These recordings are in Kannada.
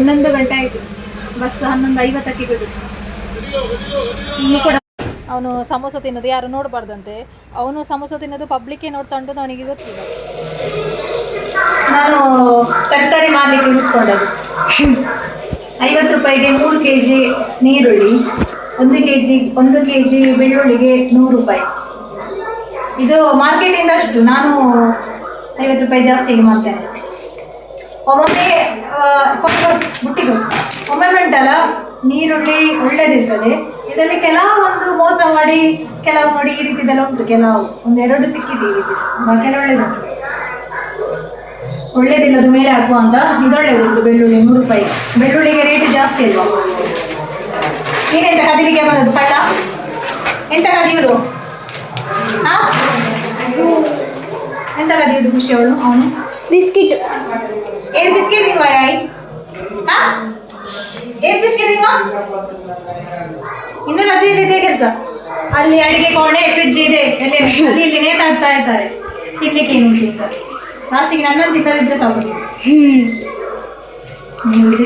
ಹನ್ನೊಂದು ಗಂಟೆ ಆಯಿತು. ಬಸ್ ಹನ್ನೊಂದು ಐವತ್ತಕ್ಕೆ ಬಿಡುತ್ತೆ. ಅವನು ಸಮೋಸ ತಿನ್ನೋದು ಯಾರು ನೋಡಬಾರ್ದಂತೆ. ಅವನು ಸಮೋಸ ತಿನ್ನೋದು ಪಬ್ಲಿಕ್ಕೇ ನೋಡ್ತಾ ಅವನಿಗೆ ಗೊತ್ತಿಲ್ಲ. ನಾನು ತರಕಾರಿ ಮಾರಲಿಕ್ಕೆ ಕೂತ್ಕೊಂಡದ್ದು ಐವತ್ತು ರೂಪಾಯಿಗೆ ಮೂರು ಕೆ ಜಿ ನೀರುಳ್ಳಿ, ಒಂದು ಕೆ ಜಿ ಒಂದು ಕೆ ಜಿ ಬೆಳ್ಳುಳ್ಳಿಗೆ ನೂರು ರೂಪಾಯಿ. ಇದು ಮಾರ್ಕೆಟಿಂದ ಅಷ್ಟು. ನಾನು ಐವತ್ತು ರೂಪಾಯಿ ಜಾಸ್ತಿಗೆ ಮಾಡ್ತೇನೆ ಒಮ್ಮೊಮ್ಮೆ ಕೊಟ್ಟು ಬುಟ್ಟಿಗೆ ಒಮ್ಮೊಮ್ಮೆ ಉಂಟಲ್ಲ ನೀರುಳ್ಳಿ ಒಳ್ಳೇದಿರ್ತದೆ. ಇದರಲ್ಲಿ ಕೆಲವೊಂದು ಮೋಸ ಮಾಡಿ, ಕೆಲವು ನೋಡಿ ಈ ರೀತಿದೆಲ್ಲ ಉಂಟು ಕೆಲವು ಒಂದೆರಡು ಸಿಕ್ಕಿದೆ ಈ ರೀತಿ. ಬಾಕಿಯೆಲ್ಲ ಒಳ್ಳೇದುಂಟು ಅದು ಮೇಲೆ ಹಾಕುವ ಅಂತ ಇದೊಳ್ಳೇದುಂಟು ಬೆಳ್ಳುಳ್ಳಿ, ನೂರು ರೂಪಾಯಿ. ಬೆಳ್ಳುಳ್ಳಿಗೆ ರೇಟ್ ಜಾಸ್ತಿ ಅಲ್ವಾ? ಏನೆಂತ ಕದಿಲಿಕ್ಕೆ ಬರೋದು ಪಳ್ಳ? ಎಂತ ಕದಿಯೋದು? ಹಾ ಎಂತ ಕದಿಯೋದು ಖುಷಿ ಅವಳು? ಅವನು? ಬಿಸ್ಕಿಟ್. ಏನ್ ಬಿಸ್ಕಿಟ್ ನಿಮ್ಮ ಯಾಯಿ? ಏನ್ ಬಿಸ್ಕಿಟ್ ನಿಮ್ಮ ಇನ್ನೂ ರಜೆಯಲ್ಲಿ ಇದೆ ಕೆಲಸ. ಅಲ್ಲಿ ಅಡಿಗೆ ಕೋಣೆ ಫ್ರಿಜ್ ಇದೆ. ಎಲ್ಲ ಅಲ್ಲಿ ಇಲ್ಲಿ ನೇತಾಡ್ತಾ ಇರ್ತಾರೆ ತಿನ್ಲಿಕ್ಕೆ ಏನು ಅಂತ. ಲಾಸ್ಟಿಗೆ ನನ್ನನ್ನು ತಿನ್ನದಿದ್ರೆ ಸಾಕು ನೋಡಿ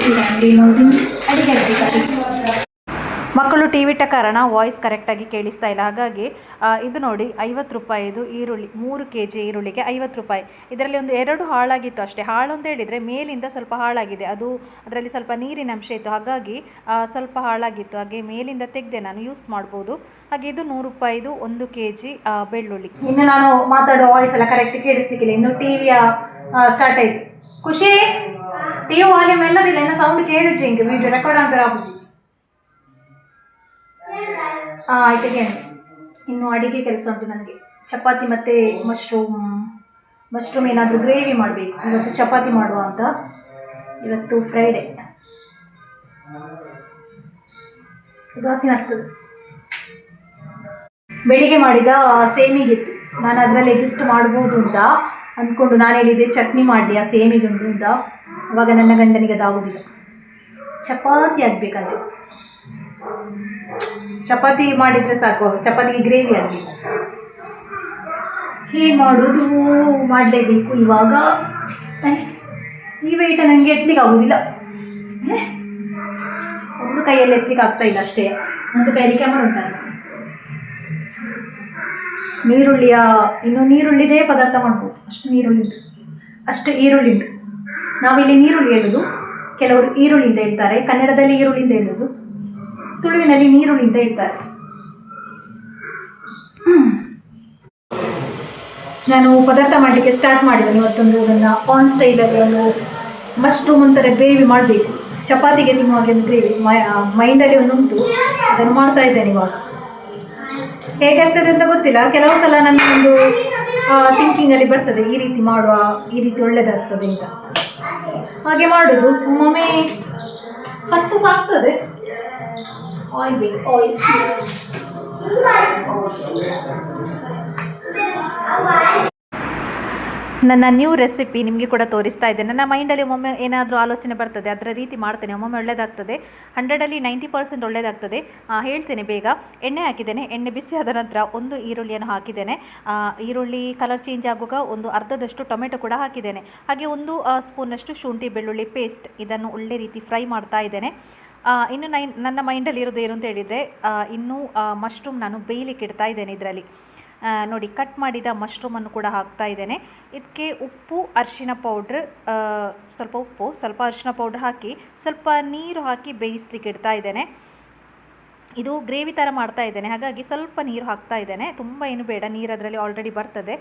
ಅಡಿಗೆ ಆಗ್ಬೇಕಾದ್ರೆ ಮಕ್ಕಳು ಟಿ ವಿಟ್ಟ ಕಾರಣ ವಾಯ್ಸ್ ಕರೆಕ್ಟಾಗಿ ಕೇಳಿಸ್ತಾ ಇಲ್ಲ. ಹಾಗಾಗಿ ಇದು ನೋಡಿ, ಐವತ್ತು ರೂಪಾಯಿದು ಈರುಳ್ಳಿ, ಮೂರು ಕೆ ಜಿ ಈರುಳ್ಳಿಗೆ ಐವತ್ತು ರೂಪಾಯಿ. ಇದರಲ್ಲಿ ಒಂದು ಎರಡು ಹಾಳಾಗಿತ್ತು ಅಷ್ಟೇ. ಹಾಳು ಅಂತ ಹೇಳಿದರೆ ಮೇಲಿಂದ ಸ್ವಲ್ಪ ಹಾಳಾಗಿದೆ. ಅದು ಅದರಲ್ಲಿ ಸ್ವಲ್ಪ ನೀರಿನ ಅಂಶ ಇತ್ತು. ಹಾಗಾಗಿ ಸ್ವಲ್ಪ ಹಾಳಾಗಿತ್ತು. ಹಾಗೆ ಮೇಲಿಂದ ತೆಗೆದೆ ನಾನು ಯೂಸ್ ಮಾಡ್ಬೋದು. ಹಾಗೆ ಇದು ನೂರು ರೂಪಾಯಿದು ಒಂದು ಕೆ ಜಿ ಬೆಳ್ಳುಳ್ಳಿ. ಇನ್ನು ನಾನು ಮಾತಾಡೋ ವಾಯ್ಸ್ ಎಲ್ಲ ಕರೆಕ್ಟ್ ಕೇಳಿಸ್ತಿಕ್ಕಿಲ್ಲ ಇನ್ನು ಟಿವಿಯ ಸ್ಟಾರ್ಟ್ ಆಯಿತು. ಖುಷಿ? ಟಿವಿ ವಾಲ್ಯೂಮ್ ಎಲ್ಲದಿಲ್ಲ. ಇನ್ನು ಸೌಂಡ್ ಕೇಳಿச்சு ಹಿಂಗೆ. ವಿಡಿಯೋ ರೆಕಾರ್ಡ್ ಆಗ್ತಾರೆ ಆಪುಜಿ ಆ, ಆಯ್ತು ಹೇಳಿ ಇನ್ನು ಅಡಿಗೆ ಕೆಲಸ ಉಂಟು ನನಗೆ. ಚಪಾತಿ ಮತ್ತು ಮಶ್ರೂಮ್ ಮಶ್ರೂಮ್ ಏನಾದರೂ ಗ್ರೇವಿ ಮಾಡಬೇಕು. ಇವತ್ತು ಚಪಾತಿ ಮಾಡುವ ಅಂತ. ಇವತ್ತು ಫ್ರೈಡೆ ಇದು ಹಸಿನಾಗ್ತದೆ ಬೆಳಿಗ್ಗೆ ಮಾಡಿದ ಸೇಮಿಗಿತ್ತು. ನಾನು ಅದರಲ್ಲಿ ಅಡ್ಜಸ್ಟ್ ಮಾಡ್ಬೋದು ಅಂತ ಅಂದ್ಕೊಂಡು ನಾನು ಹೇಳಿದ್ದೆ ಚಟ್ನಿ ಮಾಡಿ ಆ ಸೇಮಿಗುಂಡು ಅಂತ. ಅವಾಗ ನನ್ನ ಗಂಡನಿಗೆ ಅದಾಗೋದಿಲ್ಲ ಚಪಾತಿ ಆಗಬೇಕಂತೆ. ಚಪಾತಿ ಮಾಡಿದರೆ ಸಾಕು, ಚಪಾತಿಗೆ ಗ್ರೇವಿ ಆಗಲಿ ಹೇ ಮಾಡೋದು ಮಾಡಲೇಬೇಕು ಇವಾಗ. ಈ ವೆಯ್ಟ ನನಗೆ ಎತ್ತಲಿಕ್ಕೆ ಆಗೋದಿಲ್ಲ. ಒಂದು ಕೈಯಲ್ಲಿ ಎತ್ತಲಿಕ್ಕೆ ಆಗ್ತಾ ಇಲ್ಲ ಅಷ್ಟೇ. ಒಂದು ಕೈಯಲ್ಲಿ ಕ್ಯಾಮರ ಉಂಟಲ್ಲ. ನೀರುಳ್ಳಿಯ, ಇನ್ನು ನೀರುಳ್ಳಿದೇ ಪದಾರ್ಥ ಮಾಡ್ಬೋದು. ಅಷ್ಟು ನೀರುಳ್ಳಿ ಉಂಟು. ಅಷ್ಟು ಈರುಳ್ಳಿ ಉಂಟು. ನಾವಿಲ್ಲಿ ನೀರುಳ್ಳಿ ಹೇಳೋದು. ಕೆಲವರು ಈರುಳ್ಳಿಯಿಂದ ಹೇಳ್ತಾರೆ ಕನ್ನಡದಲ್ಲಿ ಈರುಳ್ಳಿಯಿಂದ ಹೇಳೋದು. ತುಳುವಿನಲ್ಲಿ ನೀರುಳ್ಳಿ ಅಂತ ಹೇಳ್ತಾರೆ ನಾನು ಪದಾರ್ಥ ಮಾಡಲಿಕ್ಕೆ ಸ್ಟಾರ್ಟ್ ಮಾಡಿದ್ದೇನೆ ಇವತ್ತೊಂದು ಅದನ್ನು ಆನ್ ಸ್ಟೈಲಲ್ಲಿ ಒಂದು ಮಶ್ರೂಮ್ ಒಂಥರ ಗ್ರೇವಿ ಮಾಡಬೇಕು. ಚಪಾತಿಗೆ ನಿಮ್ಮ ಹಾಗೆ ಒಂದು ಗ್ರೇವಿ ಮೈಂಡಲ್ಲಿ ಒಂದು ಉಂಟು ಅದನ್ನು ಮಾಡ್ತಾ ಇದ್ದೇನೆ ಇವಾಗ. ಹೇಗಾಗ್ತದೆ ಅಂತ ಗೊತ್ತಿಲ್ಲ. ಕೆಲವು ಸಲ ನನ್ನ ಒಂದು ಥಿಂಕಿಂಗಲ್ಲಿ ಬರ್ತದೆ. ಈ ರೀತಿ ಮಾಡುವ, ಈ ರೀತಿ ಒಳ್ಳೆಯದಾಗ್ತದೆ ಅಂತ. ಹಾಗೆ ಮಾಡೋದು. ಒಮ್ಮೊಮ್ಮೆ ಸಕ್ಸಸ್ ಆಗ್ತದೆ. ಆಯಿಲ್ ಬೇಕು ಆಯಿಲ್ ನನ್ನ ನ್ಯೂ ರೆಸಿಪಿ ನಿಮಗೆ ಕೂಡ ತೋರಿಸ್ತಾ ಇದ್ದೇನೆ. ನನ್ನ ಮೈಂಡಲ್ಲಿ ಒಮ್ಮೊಮ್ಮೆ ಏನಾದರೂ ಆಲೋಚನೆ ಬರ್ತದೆ, ಅದರ ರೀತಿ ಮಾಡ್ತೇನೆ. ಒಮ್ಮೊಮ್ಮೆ ಒಳ್ಳೆಯದಾಗ್ತದೆ ಹಂಡ್ರೆಡಲ್ಲಿ ನೈಂಟಿ ಪರ್ಸೆಂಟ್ ಒಳ್ಳೆಯದಾಗ್ತದೆ ಹೇಳ್ತೇನೆ ಬೇಗ. ಎಣ್ಣೆ ಹಾಕಿದ್ದೇನೆ. ಎಣ್ಣೆ ಬಿಸಿ ಆದ ನಂತರ ಒಂದು ಈರುಳ್ಳಿಯನ್ನು ಹಾಕಿದ್ದೇನೆ. ಈರುಳ್ಳಿ ಕಲರ್ ಚೇಂಜ್ ಆಗುವಾಗ ಒಂದು ಅರ್ಧದಷ್ಟು ಟೊಮೆಟೊ ಕೂಡ ಹಾಕಿದ್ದೇನೆ. ಹಾಗೆ ಒಂದು ಸ್ಪೂನಷ್ಟು ಶುಂಠಿ ಬೆಳ್ಳುಳ್ಳಿ ಪೇಸ್ಟ್ ಇದನ್ನು ಒಳ್ಳೆ ರೀತಿ ಫ್ರೈ ಮಾಡ್ತಾ ಇದ್ದೇನೆ. ಇನ್ನು ನೈನ್ ನನ್ನ ಮೈಂಡಲ್ಲಿ ಇರೋದು ಏನು ಅಂತ ಹೇಳಿದರೆ ಇನ್ನೂ ಮಶ್ರೂಮ್ ನಾನು ಬೇಯಲಿಕ್ಕೆ ಇಡ್ತಾ ಇದ್ದೇನೆ ಇದರಲ್ಲಿ. ನೋಡಿ ಕಟ್ ಮಾಡಿದ ಮಶ್ರೂಮನ್ನು ಕೂಡ ಹಾಕ್ತಾ ಇದ್ದೇನೆ. ಇದಕ್ಕೆ ಉಪ್ಪು, ಅರಿಶಿನ ಪೌಡ್ರ್ ಸ್ವಲ್ಪ ಉಪ್ಪು, ಸ್ವಲ್ಪ ಅರಿಶಿನ ಪೌಡ್ರ್ ಹಾಕಿ, ಸ್ವಲ್ಪ ನೀರು ಹಾಕಿ ಬೇಯಿಸ್ಲಿಕ್ಕೆ ಇಡ್ತಾ ಇದ್ದೇನೆ. ಇದು ಗ್ರೇವಿ ಥರ ಮಾಡ್ತಾ ಇದ್ದೇನೆ. ಹಾಗಾಗಿ ಸ್ವಲ್ಪ ನೀರು ಹಾಕ್ತಾ ಇದ್ದೇನೆ. ತುಂಬ ಏನು ಬೇಡ, ನೀರು ಅದರಲ್ಲಿ ಆಲ್ರೆಡಿ ಬರ್ತದೆ.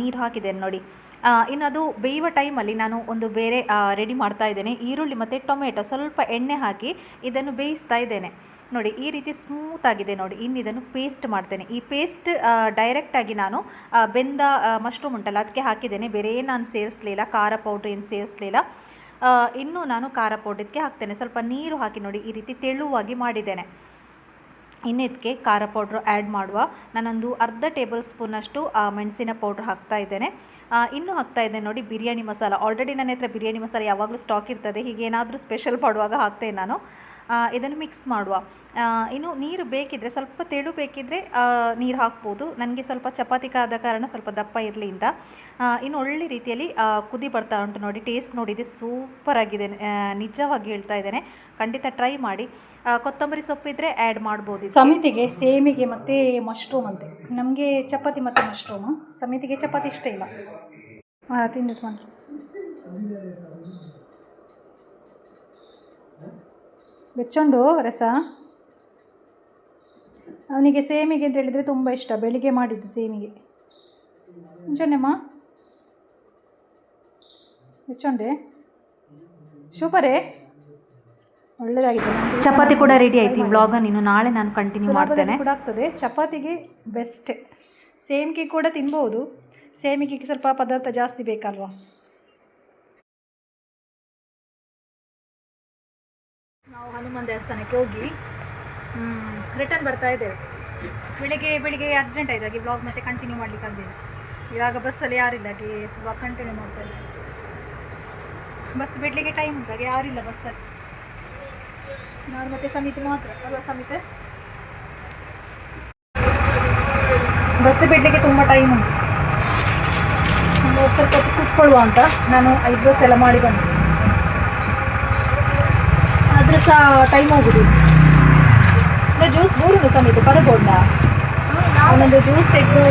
ನೀರು ಹಾಕಿದ್ದೇನೆ ನೋಡಿ. ಇನ್ನು ಅದು ಬೇಯುವ ಟೈಮಲ್ಲಿ ನಾನು ಒಂದು ಬೇರೆ ರೆಡಿ ಮಾಡ್ತಾ ಇದ್ದೇನೆ. ಈರುಳ್ಳಿ ಮತ್ತು ಟೊಮೆಟೊ ಸ್ವಲ್ಪ ಎಣ್ಣೆ ಹಾಕಿ ಇದನ್ನು ಬೇಯಿಸ್ತಾ ಇದ್ದೇನೆ. ನೋಡಿ, ಈ ರೀತಿ ಸ್ಮೂತ್ ಆಗಿದೆ ನೋಡಿ. ಇನ್ನು ಇದನ್ನು ಪೇಸ್ಟ್ ಮಾಡ್ತೇನೆ. ಈ ಪೇಸ್ಟ್ ಡೈರೆಕ್ಟಾಗಿ ನಾನು ಬೆಂದ ಮಶ್ರೂಮ್ ಉಂಟಲ್ಲ ಅದಕ್ಕೆ ಹಾಕಿದ್ದೇನೆ. ಬೇರೆ ಏನು ನಾನು ಸೇರಿಸಲಿಲ್ಲ. ಖಾರ ಪೌಡ್ರ್ ಏನು ಸೇರಿಸಲಿಲ್ಲ. ಇನ್ನು ನಾನು ಖಾರ ಪೌಡ್ರ್ ಇದಕ್ಕೆ ಹಾಕ್ತೇನೆ. ಸ್ವಲ್ಪ ನೀರು ಹಾಕಿ ನೋಡಿ ಈ ರೀತಿ ತೆಳುವಾಗಿ ಮಾಡಿದ್ದೇನೆ. ಇನ್ನು ಖಾರ ಪೌಡ್ರ್ ಆ್ಯಡ್ ಮಾಡುವ. ನಾನೊಂದು ಅರ್ಧ ಟೇಬಲ್ ಸ್ಪೂನಷ್ಟು ಮೆಣಸಿನ ಪೌಡ್ರ್ ಹಾಕ್ತಾ ಇದ್ದೇನೆ. ಇನ್ನೂ ಹಾಕ್ತಾ ಇದ್ದೇನೆ ನೋಡಿ, ಬಿರಿಯಾನಿ ಮಸಾಲ. ಆಲ್ರೆಡಿ ನನ್ನ ಹತ್ರ ಬಿರಿಯಾನಿ ಮಸಾಲ ಯಾವಾಗಲೂ ಸ್ಟಾಕ್ ಇರ್ತದೆ. ಹೀಗೆ ಏನಾದರೂ ಸ್ಪೆಷಲ್ ಮಾಡುವಾಗ ಹಾಕ್ತೇನೆ ನಾನು. ಇದನ್ನು ಮಿಕ್ಸ್ ಮಾಡುವ. ಇನ್ನು ನೀರು ಬೇಕಿದ್ದರೆ ಸ್ವಲ್ಪ ತೆಳು ಬೇಕಿದ್ದರೆ ನೀರು ಹಾಕ್ಬೋದು. ನನಗೆ ಸ್ವಲ್ಪ ಚಪಾತಿ ಕಾದ ಕಾರಣ ಸ್ವಲ್ಪ ದಪ್ಪ ಇರಲಿ ಅಂತ ಇನ್ನು ಒಳ್ಳೆ ರೀತಿಯಲ್ಲಿ ಕುದಿ ಬರ್ತಾ ಉಂಟು ನೋಡಿ ಟೇಸ್ಟ್ ನೋಡಿ ಸೂಪರಾಗಿದೆ ನಿಜವಾಗಿ ಹೇಳ್ತಾ ಇದ್ದೇನೆ. ಖಂಡಿತ ಟ್ರೈ ಮಾಡಿ. ಕೊತ್ತಂಬರಿ ಸೊಪ್ಪಿದ್ರೆ ಆ್ಯಡ್ ಮಾಡ್ಬೋದು. ಸಮಿತಿಗೆ, ಸೇಮಿಗೆ ಮತ್ತು ಮಶ್ರೂಮ್ ಅಂತೆ. ನಮಗೆ ಚಪಾತಿ ಮತ್ತು ಮಶ್ರೂಮು ಸಮಿತಿಗೆ ಚಪಾತಿ ಇಷ್ಟ ಇಲ್ಲ. ತಿಂದಿದ್ದು ಮಾಡಿ ಬೆಚ್ಚುಂಡು ರಸ? ಅವನಿಗೆ ಸೇಮಿಗೆ ಅಂತ ಹೇಳಿದರೆ ತುಂಬ ಇಷ್ಟ. ಬೆಳಿಗ್ಗೆ ಮಾಡಿದ್ದು ಸೇಮಿಗೆ. ಮುಂಚೆನೆಮ್ಮ ಬೆಚ್ಚೊಂಡೆ ಸೂಪರೇ ಒಳ್ಳೆಯದಾಗಿದೆ ನಮ್ಗೆ ಚಪಾತಿ ಕೂಡ ರೆಡಿ ಆಯ್ತು. ಈ ವ್ಲಾಗನ್ನು ಇನ್ನು ನಾಳೆ ನಾನು ಕಂಟಿನ್ಯೂ ಮಾಡ್ತೇನೆ. ಕೂಡ ಆಗ್ತದೆ. ಚಪಾತಿಗೆ ಬೆಸ್ಟ್ ಸೇಮಿಗೆ ಕೂಡ ತಿನ್ಬೋದು. ಸೇಮಿಗೆ ಸ್ವಲ್ಪ ಪದಾರ್ಥ ಜಾಸ್ತಿ ಬೇಕಲ್ವಾ? ನಾವು ಹನುಮಾನ್ ದೇವಸ್ಥಾನಕ್ಕೆ ಹೋಗಿ ರಿಟರ್ನ್ ಬರ್ತಾ ಇದ್ದೇವೆ. ಬೆಳಿಗ್ಗೆ ಬೆಳಿಗ್ಗೆ ಅರ್ಜೆಂಟ್ ಆಯ್ತು, ಹಾಗೆ ಬ್ಲಾಗ್ ಮತ್ತೆ ಕಂಟಿನ್ಯೂ ಮಾಡ್ಲಿಕ್ಕೆ ಆಗಲಿಲ್ಲ. ಇವಾಗ ಬಸ್ಸಲ್ಲಿ ಯಾರಿಲ್ಲ ಹಾಗೆ ಬ್ಲಾಗ್ ಕಂಟಿನ್ಯೂ ಮಾಡ್ತಾ ಬಸ್ ಬಿಡಲಿಕ್ಕೆ ಟೈಮ್ ಉಂಟು, ಹಾಗೆ ಯಾರಿಲ್ಲ ಬಸ್ಸಲ್ಲಿ ನಾನು ಮತ್ತೆ ಸಮಿತಿ ಮಾತ್ರ, ಅಲ್ವಾ ಸಮಿತಿ? ಬಸ್ ಬಿಡಲಿಕ್ಕೆ ತುಂಬ ಟೈಮ್ ಉಂಟು. ಸ್ವಲ್ಪ ಹೊತ್ತು ಕೂತ್ಕೊಳ್ಳುವ ಅಂತ ನಾನು ಐಬ್ರೋಸ್ ಎಲ್ಲ ಮಾಡಿ ಬಂದೆ. ಆದರೂ ಸಹ ಟೈಮ್ ಹೋಗುದು ಜ್ಯೂಸ್ ಮೂರು ಸಮೇತ ಪರಬೋಡ್ಡ ಅವನೊಂದು ಜ್ಯೂಸ್ ತೆಗೆದು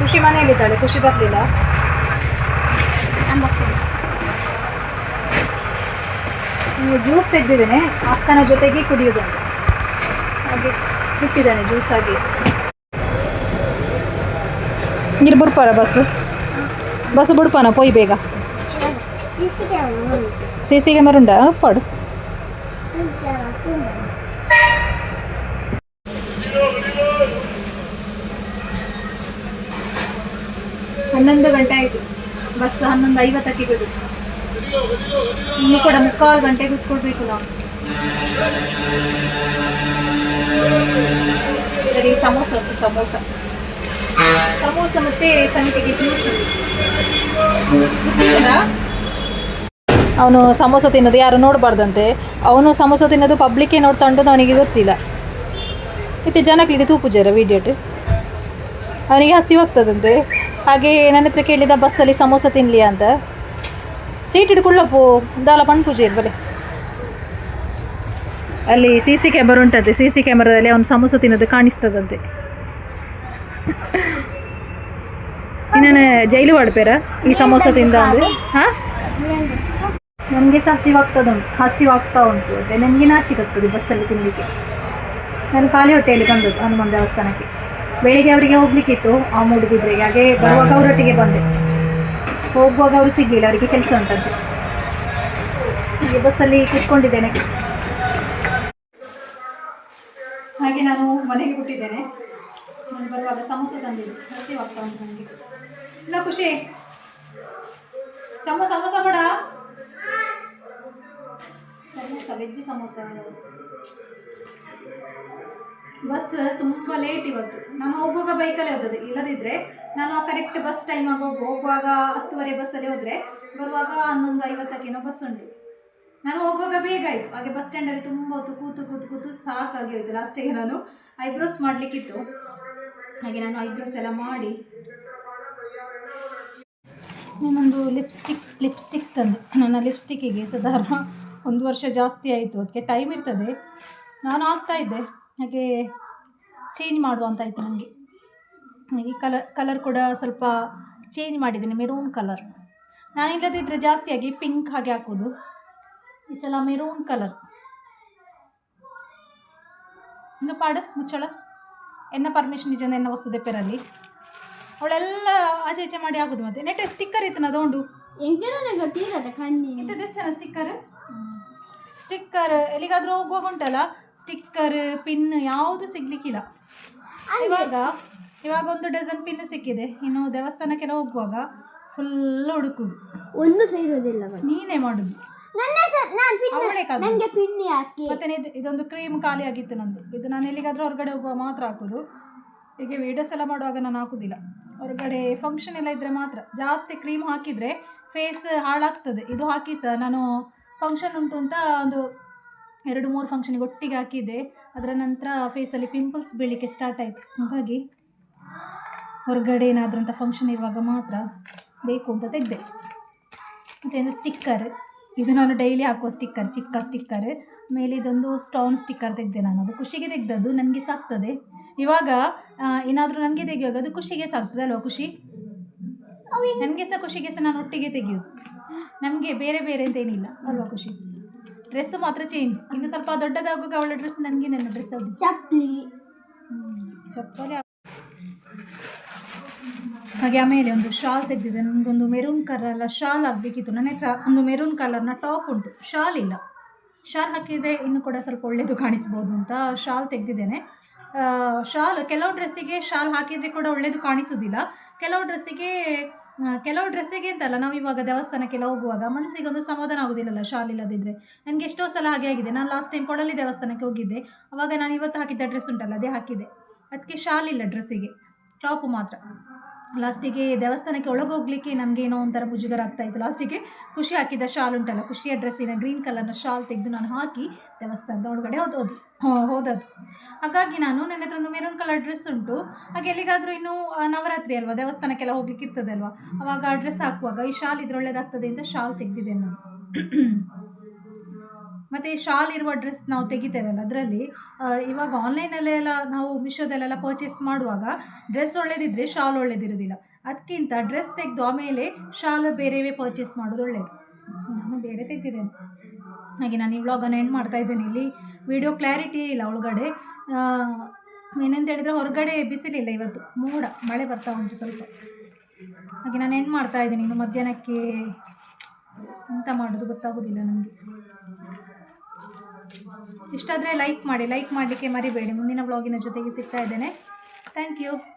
ಖುಷಿ ಮನೆಯಲ್ಲಿದ್ದಾಳೆ ಖುಷಿ ಬರಲಿಲ್ಲ. ಜ್ಯೂಸ್ ತೆಗೆದಿದ್ದೇನೆ ಅಕ್ಕನ ಜೊತೆಗೆ ಕುಡಿಯೋದು ಹಾಗೆ ಬಿಟ್ಟಿದ್ದಾನೆ ಜ್ಯೂಸ್ ಆಗಿ ನೀರು ಬಿಡ್ಪಾರ ಬಸ್ ಬಸ್ ಬಿಡ್ಪಾನ? ಪೋಯ್ ಬೇಗ. ಸಿ ಸಿ ಕ್ಯಾಮರಾ ಉಂಟಾ? ಪಾಡು. ಹನ್ನೊಂದು ಗಂಟೆ ಆಯಿತು. ಬಸ್ ಹನ್ನೊಂದು ಐವತ್ತಕ್ಕೆ ಬಿಡುತ್ತೆ. ಇನ್ನು ಕೂಡ ಮುಕ್ಕಾಲು ಗಂಟೆ ಕೂತ್ಕೊಳ್ಬೇಕು ನಾವು. ಸರಿ, ಸಮೋಸ ಸಮೋಸ. ಸಮೋಸ ಮತ್ತೆ ಸಮಿತಿಗೆ ಜ್ಯೂಸ್ ಅವನು ಸಮೋಸ ತಿನ್ನೋದು, ಯಾರು ನೋಡಬಾರ್ದಂತೆ. ಅವನು ಸಮೋಸ ತಿನ್ನೋದು ಪಬ್ಲಿಕ್ಕೇ ನೋಡ್ತಾ ಉಂಟು ಅವನಿಗೆ ಗೊತ್ತಿಲ್ಲ. ಮತ್ತೆ ಜನಗಳಿಗೆ ವಿಡಿಯೋ ವೀಡಿಯೋಟ್ ಅವನಿಗೆ ಹಸಿವಾಗ್ತದಂತೆ ಹಾಗೆ ನನ್ನ ಹತ್ರ ಕೇಳಿದ ಬಸ್ಸಲ್ಲಿ ಸಮೋಸ ತಿನ್ನಲಿ ಅಂತ. ಸೀಟ್ ಹಿಡ್ಕೊಳ್ಳಪ್ಪು ದಾಲ ಪಣ್ ಪೂಜೆ ಬಲೆ ಅಲ್ಲಿ ಸಿ ಸಿ ಕ್ಯಾಮರಾ ಉಂಟಂತೆ. ಸಿ ಸಿ ಕ್ಯಾಮರಾದಲ್ಲಿ ಅವನು ಸಮೋಸ ತಿನ್ನೋದು ಕಾಣಿಸ್ತದಂತೆ. ಇನ್ನೇನು ಜೈಲು ಮಾಡ್ಬೇರ ಈ ಸಮೋಸ ತಿಂದ ಅಂದ್ರೆ ಹಾಂ? ನನಗೆ ಸಹ ಹಸಿವಾಗ್ತದ ಉಂಟು ಹಸಿವಾಗ್ತಾ ಉಂಟು. ಅಂದರೆ ನನಗೆ ನಾಚಿಕಾಗ್ತದೆ ಬಸ್ಸಲ್ಲಿ ತಿನ್ನಲಿಕ್ಕೆ ನಾನು ಖಾಲಿ ಹೊಟ್ಟೆಯಲ್ಲಿ ಬಂದದ್ದು ಹನುಮಾನ್ ದೇವಸ್ಥಾನಕ್ಕೆ. ಬೆಳಿಗ್ಗೆ ಅವರಿಗೆ ಹೋಗ್ಲಿಕ್ಕಿತ್ತು ಆ ಮೂಡುಬಿದ್ರೆಗೆ ಹಾಗೆ ಬರುವಾಗ ಅವರೊಟ್ಟಿಗೆ ಬಂದೆ. ಹೋಗುವಾಗ ಅವರು ಸಿಗಲಿಲ್ಲ ಅವರಿಗೆ ಕೆಲಸ ಉಂಟಂತೆ. ಹೀಗೆ ಬಸ್ಸಲ್ಲಿ ಕೂತ್ಕೊಂಡಿದ್ದೇನೆ. ಹಾಗೆ ನಾನು ಮನೆಗೆ ಬಿಟ್ಟಿದ್ದೇನೆ. ನಾನು ಬರುವಾಗ ಸಮೋಸ ತಂದಿದ್ದೆ. ಹಸಿವಾಗ್ತಾ ಉಂಟು ನನಗೆ ಇಲ್ಲ ಖುಷಿ. ಚಮ್ಮ ಸಮೋಸ ಬೇಡ ಸಮೋಸ ವೆಜ್ ಸಮೋಸ ಬಸ್ ತುಂಬ ಲೇಟ್ ಇವತ್ತು. ನಾನು ಹೋಗುವಾಗ ಬೈಕಲ್ಲೇ ಹೋದದ್ದು. ಇಲ್ಲದಿದ್ದರೆ ನಾನು ಆ ಕರೆಕ್ಟ್ ಬಸ್ ಟೈಮ್ ಆಗೋಗಿ ಹೋಗು ಹೋಗುವಾಗ ಹತ್ತುವರೆ ಬಸ್ಸಲ್ಲಿ ಹೋದರೆ ಬರುವಾಗ ಹನ್ನೊಂದು ಐವತ್ತಕ್ಕೇನೋ ಬಸ್ ಉಂಟು. ನಾನು ಹೋಗುವಾಗ ಬೇಗ ಆಯಿತು. ಹಾಗೆ ಬಸ್ ಸ್ಟ್ಯಾಂಡಲ್ಲಿ ತುಂಬ ಹೊತ್ತು ಕೂತು ಕೂತು ಕೂತು ಸಾಕಾಗಿ ಹೋಯ್ತು. ಲಾಸ್ಟಿಗೆ ನಾನು ಐಬ್ರೋಸ್ ಮಾಡಲಿಕ್ಕಿತ್ತು. ಹಾಗೆ ನಾನು ಐಬ್ರೋಸ್ ಎಲ್ಲ ಮಾಡಿ. ನಾನೊಂದು ಲಿಪ್ಸ್ಟಿಕ್ ಲಿಪ್ಸ್ಟಿಕ್ ತಂದೆ. ನನ್ನ ಲಿಪ್ಸ್ಟಿಕ್ಕಿಗೆ ಸಾಧಾರಣ ಒಂದು ವರ್ಷ ಜಾಸ್ತಿ ಆಯಿತು ಅದಕ್ಕೆ ಟೈಮ್ ಇರ್ತದೆ. ನಾನು ಆಗ್ತಾ ಇದ್ದೆ. ಹಾಗೆ ಚೇಂಜ್ ಮಾಡುವ ಅಂತ ಆಯಿತು ನನಗೆ ಈ ಕಲರ್ ಕಲರ್ ಕೂಡ ಸ್ವಲ್ಪ ಚೇಂಜ್ ಮಾಡಿದ್ದೀನಿ ಮೆರೂನ್ ಕಲರ್ ನಾನು ಇಲ್ಲದಿದ್ದರೆ ಜಾಸ್ತಿಯಾಗಿ ಪಿಂಕ್ ಹಾಗೆ ಹಾಕೋದು. ಈ ಸಲ ಮೆರೂನ್ ಕಲರ್ ಒಂದು ಪಾಡು ಮುಚ್ಚಳ. ಎನ್ನ ಪರ್ಮಿಷನ್ ಜನ ಎನ್ನ ವಸ್ತು ದೆಪ್ಪೆರಲ್ಲಿ. ಅವಳೆಲ್ಲ ಆಚೆ ಈಚೆ ಮಾಡಿ ಆಗೋದು ಮತ್ತೆ. ನೆಟ್ಟೆ ಸ್ಟಿಕ್ಕರ್ ಇತ್ತು ಅದೊಂಡು ಎಂಕೇನ ಗೊತ್ತಿಲ್ಲದ ಕಣ್ಣಿ ಎಂತದ್ದು ಚೆನ್ನ ಸ್ಟಿಕ್ಕರ್ ಸ್ಟಿಕ್ಕರ್ ಎಲ್ಲಿಗಾದ್ರೂ ಹೋಗುವಾಗ ಉಂಟಲ್ಲ? ಸ್ಟಿಕ್ಕರ್ ಪಿನ್ ಯಾವುದು ಸಿಗ್ಲಿಕ್ಕಿಲ್ಲ. ಇವಾಗ ಇವಾಗ ಒಂದು ಡಜನ್ ಪಿನ್ ಸಿಕ್ಕಿದೆ. ಇನ್ನು ದೇವಸ್ಥಾನಕ್ಕೆಲ್ಲ ಹೋಗುವಾಗ ಫುಲ್ ಹುಡುಕುದು. ಒಂದು ಸೇರೋದಿಲ್ಲ? ನೀನೇ ಮಾಡುದು. ಪಿನ್ ಮತ್ತೆ ಇದು- ಇದೊಂದು ಕ್ರೀಮ್ ಖಾಲಿ ಆಗಿತ್ತು ನಂದು. ಇದು ನಾನು ಎಲ್ಲಿಗಾದ್ರೂ ಹೊರಗಡೆ ಹೋಗುವ ಮಾತ್ರ ಹಾಕೋದು. ಹೀಗೆ ವೀಡಿಯೋಸ್ ಎಲ್ಲ ಮಾಡುವಾಗ ನಾನು ಹಾಕೋದಿಲ್ಲ. ಹೊರಗಡೆ ಫಂಕ್ಷನ್ ಎಲ್ಲ ಇದ್ದರೆ ಮಾತ್ರ. ಜಾಸ್ತಿ ಕ್ರೀಮ್ ಹಾಕಿದರೆ ಫೇಸ್ ಹಾಳಾಗ್ತದೆ. ಇದು ಹಾಕಿ ಸರ್ ನಾನು ಫಂಕ್ಷನ್ ಉಂಟು ಅಂತ ಒಂದು ಎರಡು ಮೂರು ಫಂಕ್ಷನಿಗೆ ಒಟ್ಟಿಗೆ ಹಾಕಿದ್ದೆ. ಅದರ ನಂತರ ಫೇಸಲ್ಲಿ ಪಿಂಪಲ್ಸ್ ಬೀಳಲಿಕ್ಕೆ ಸ್ಟಾರ್ಟ್ ಆಯಿತು. ಹಾಗಾಗಿ ಹೊರಗಡೆ ಏನಾದರೂ ಅಂತ ಫಂಕ್ಷನ್ ಇರುವಾಗ ಮಾತ್ರ ಬೇಕು ಅಂತ ತೆಗೆದೆ. ಮತ್ತು ಒಂದು ಸ್ಟಿಕ್ಕರ್ ಇದು ನಾನು ಡೈಲಿ ಹಾಕುವ ಸ್ಟಿಕ್ಕರ್ ಚಿಕ್ಕ ಸ್ಟಿಕ್ಕರ್ ಮೇಲೆ ಇದೊಂದು ಸ್ಟೋನ್ ಸ್ಟಿಕ್ಕರ್ ತೆಗೆದೆ ನಾನು. ಅದು ಖುಷಿಗೆ ತೆಗೆದದ್ದು, ನನಗೆ ಸಾಕ್ತದೆ. ಇವಾಗ ಏನಾದರೂ ನನಗೆ ತೆಗೆಯುವಾಗ ಅದು ಖುಷಿಗೆ ಸಾಕ್ತದೆ ಅಲ್ವಾ ಖುಷಿ? ನನಗೆ ಸಹ ಖುಷಿಗೆ ಸಹ ನಾನು ಒಟ್ಟಿಗೆ ತೆಗೆಯೋದು. ನಮಗೆ ಬೇರೆ ಬೇರೆ ಅಂತ ಏನಿಲ್ಲ. ಅಲ್ವಾ ಖುಷಿ? ಡ್ರೆಸ್ ಮಾತ್ರ ಚೇಂಜ್ ಇನ್ನು ಸ್ವಲ್ಪ ದೊಡ್ಡದಾಗುವಾಗ ಅವಳ ಡ್ರೆಸ್ ನನಗೆ ನನ್ನ ಡ್ರೆಸ್ ಅದು ಚಪ್ಪಲಿ. ಚಪ್ಪಲಿ ಹಾಗೆ ಆಮೇಲೆ ಒಂದು ಶಾಲ್ ತೆಗೆದಿದೆ ನನಗೊಂದು ಮೆರೂನ್ ಕಲರ್ ಶಾಲ್ ಆಗಬೇಕಿತ್ತು. ನನ್ನ ಹತ್ರ ಒಂದು ಮೆರೂನ್ ಕಲರ್ನ ಟಾಪ್ ಉಂಟು. ಶಾಲ್ ಇಲ್ಲ. ಶಾಲ್ ಹಾಕಿದರೆ ಇನ್ನು ಕೂಡ ಸ್ವಲ್ಪ ಒಳ್ಳೆಯದು ಕಾಣಿಸ್ಬೋದು ಅಂತ ಶಾಲ್ ತೆಗೆದಿದ್ದೇನೆ. ಶಾಲ್ ಕೆಲವು ಡ್ರೆಸ್ಸಿಗೆ ಶಾಲ್ ಹಾಕಿದರೆ ಕೂಡ ಒಳ್ಳೆಯದು ಕಾಣಿಸೋದಿಲ್ಲ. ಕೆಲವು ಡ್ರೆಸ್ಸಿಗೆ ಕೆಲವು ಡ್ರೆಸ್ಸಿಗೆ ಅಂತಲ್ಲ, ನಾವು ಇವಾಗ ದೇವಸ್ಥಾನಕ್ಕೆಲ್ಲ ಹೋಗುವಾಗ ಮನಸ್ಸಿಗೆ ಒಂದು ಸಮಾಧಾನ ಆಗೋದಿಲ್ಲಲ್ಲ ಶಾಲ್ ಇಲ್ಲದಿದ್ದರೆ ನನಗೆ ಎಷ್ಟೋ ಸಲ ಹಾಗೆ ಆಗಿದೆ. ನಾನು ಲಾಸ್ಟ್ ಟೈಮ್ ಕೊಡಲಿ ದೇವಸ್ಥಾನಕ್ಕೆ ಹೋಗಿದ್ದೆ. ಅವಾಗ ನಾನು ಇವತ್ತು ಹಾಕಿದ್ದ ಡ್ರೆಸ್ ಉಂಟಲ್ಲ, ಅದೇ ಹಾಕಿದೆ ಅದಕ್ಕೆ ಶಾಲ್ ಇಲ್ಲ ಡ್ರೆಸ್ಸಿಗೆ ಟಾಪು ಮಾತ್ರ. ಲಾಸ್ಟಿಗೆ ದೇವಸ್ಥಾನಕ್ಕೆ ಒಳಗೆ ಹೋಗ್ಲಿಕ್ಕೆ ನನಗೆ ಏನೋ ಒಂಥರ ಮುಜುಗರ ಆಗ್ತಾಯಿತ್ತು ಲಾಸ್ಟಿಗೆ ಖುಷಿ ಹಾಕಿದ ಶಾಲ್ ಉಂಟಲ್ಲ, ಖುಷಿಯ ಡ್ರೆಸ್ಸಿನ ಗ್ರೀನ್ ಕಲರ್ನ ಶಾಲ್ ತೆಗೆದು ನಾನು ಹಾಕಿ ದೇವಸ್ಥಾನದ ಒಳಗಡೆ ಹೋದೋದು ಹೋದದ್ದು. ಹಾಗಾಗಿ ನಾನು ನನ್ನ ಹತ್ರ ಒಂದು ಮೆರೂನ್ ಕಲರ್ ಡ್ರೆಸ್ ಉಂಟು. ಹಾಗೆ ಎಲ್ಲಿಗಾದರೂ ಇನ್ನೂ ನವರಾತ್ರಿ ಅಲ್ವಾ, ದೇವಸ್ಥಾನಕ್ಕೆಲ್ಲ ಹೋಗ್ಲಿಕ್ಕೆ ಇರ್ತದೆ ಅಲ್ವಾ ಅವಾಗ ಆ ಡ್ರೆಸ್ ಹಾಕುವಾಗ ಈ ಶಾಲ್ ಇದ್ರೆ ಒಳ್ಳೇದಾಗ್ತದೆ ಅಂತ ಶಾಲ್ ತೆಗೆದಿದ್ದೆ ನಾನು. ಮತ್ತು ಶಾಲ್ ಇರುವ ಡ್ರೆಸ್ ನಾವು ತೆಗಿತೇವಲ್ಲ ಅದರಲ್ಲಿ ಇವಾಗ ಆನ್ಲೈನಲ್ಲೆಲ್ಲ ನಾವು ಮಿಶೋದಲ್ಲೆಲ್ಲ ಪರ್ಚೇಸ್ ಮಾಡುವಾಗ ಡ್ರೆಸ್ ಒಳ್ಳೇದಿದ್ರೆ ಶಾಲ್ ಒಳ್ಳೆದಿರೋದಿಲ್ಲ. ಅದಕ್ಕಿಂತ ಡ್ರೆಸ್ ತೆಗೆದು ಆಮೇಲೆ ಶಾಲ್ ಬೇರೆವೇ ಪರ್ಚೇಸ್ ಮಾಡೋದು ಒಳ್ಳೆಯದು ನಾನು ಬೇರೆ ತೆಗೆದಿದ್ದೇನೆ. ಹಾಗೆ ನಾನು ಈ ವ್ಲಾಗನ್ನು ಎಂಡ್ ಮಾಡ್ತಾ ಇದ್ದೇನೆ. ಇಲ್ಲಿ ವಿಡಿಯೋ ಕ್ಲಾರಿಟಿ ಇಲ್ಲ ಒಳಗಡೆ. ಏನಂತ ಹೇಳಿದರೆ ಹೊರಗಡೆ ಬಿಸಿಲಿಲ್ಲ ಇವತ್ತು. ಮೋಡ, ಮಳೆ ಬರ್ತಾ ಉಂಟು ಸ್ವಲ್ಪ. ಹಾಗೆ ನಾನು ಎಂಡ್ ಮಾಡ್ತಾ ಇದ್ದೀನಿ. ಇನ್ನು ಮಧ್ಯಾಹ್ನಕ್ಕೆ ಎಂತ ಮಾಡೋದು ಗೊತ್ತಾಗೋದಿಲ್ಲ ನನಗೆ. ಇಷ್ಟಾದರೆ ಲೈಕ್ ಮಾಡಿ ಲೈಕ್ ಮಾಡಲಿಕ್ಕೆ ಮರಿಬೇಡಿ. ಮುಂದಿನ ಬ್ಲಾಗಿನ ಜೊತೆಗೆ ಸಿಗ್ತಾ ಇದ್ದೇನೆ. Thank you